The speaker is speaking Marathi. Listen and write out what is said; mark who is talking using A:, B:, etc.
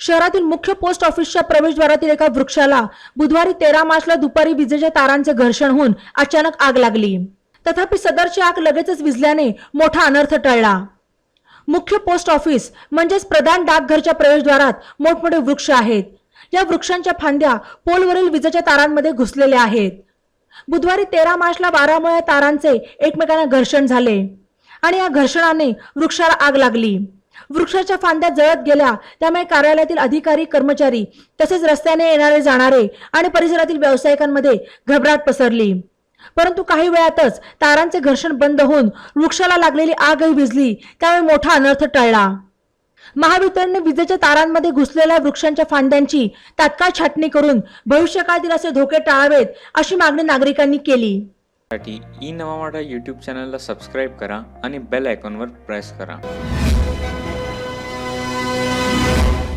A: शहरातील मुख्य पोस्ट ऑफिसच्या प्रवेशद्वारातील एका वृक्षाला बुधवारी तेरा मार्चला दुपारी विजेच्या तारांचे घर्षण होऊन अचानक आग लागली. तथापि सदरची आग लगेचच विजल्याने मोठा अनर्थ टळला. मुख्य पोस्ट ऑफिस म्हणजेच प्रधान डाकघरच्या प्रवेशद्वारात मोठमोठे वृक्ष आहेत. या वृक्षांच्या फांद्या पोलवरील विजेच्या तारांमध्ये घुसलेल्या आहेत. बुधवारी तेरा मार्चला बारामुळे तारांचे एकमेकांना घर्षण झाले आणि या घर्षणाने वृक्षाला आग लागली. वृक्षाच्या फांद्या जळत गेल्या. त्यामुळे कार्यालयातील अधिकारी कर्मचारी तसेच रस्त्याने येणारे जाणारे आणि परिसरातील व्यावसायिकांमध्ये घबराट पसरली. परंतु काही वेळातच तारांचे घर्षण बंद होऊन वृक्षाला लागलेली आगही भिजली त्यामुळे मोठा अनर्थ टळला. महावितरणने विजेच्या तारांमध्ये घुसलेल्या वृक्षांच्या फांद्यांची तात्काळ छाटणी करून भविष्यकाळातील असे धोके टाळावेत अशी मागणी नागरिकांनी केली.
B: साठी ई नवा मराठा यूट्यूब चॅनलला सबस्क्राईब करा आणि बेल आयकॉनवर प्रेस करा.